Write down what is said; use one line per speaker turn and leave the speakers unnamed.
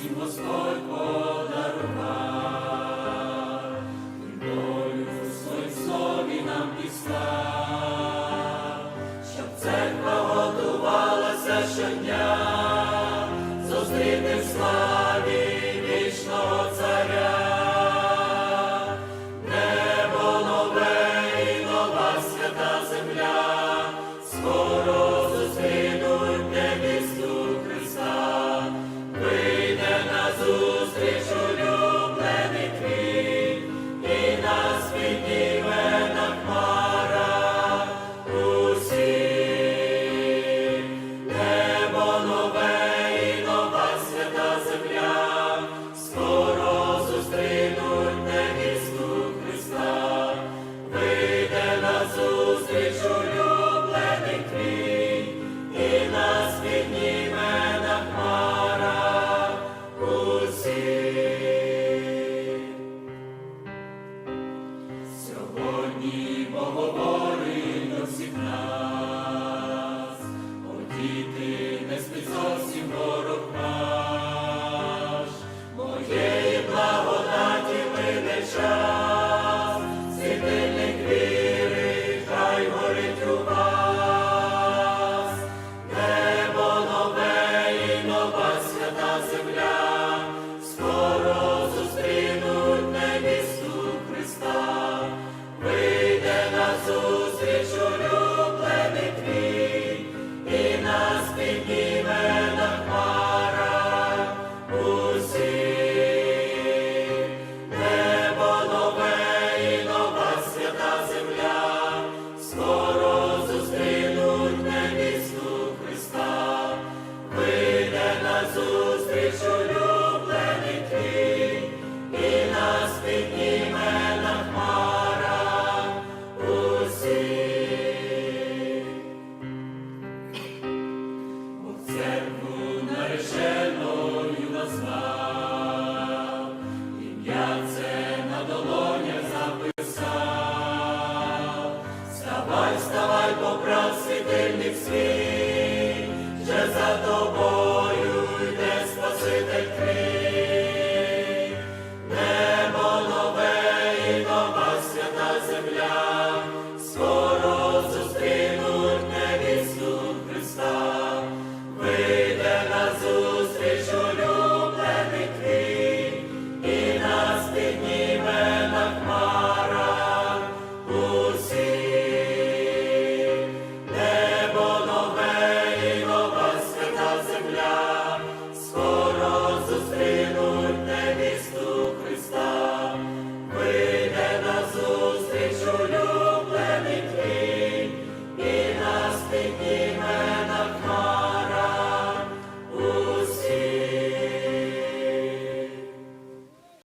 всім Господь подарував, долю нам післав, щоб церква готувалася щодня. Богоборий до всіх нас, о діти не списав. зустрічу. It's me.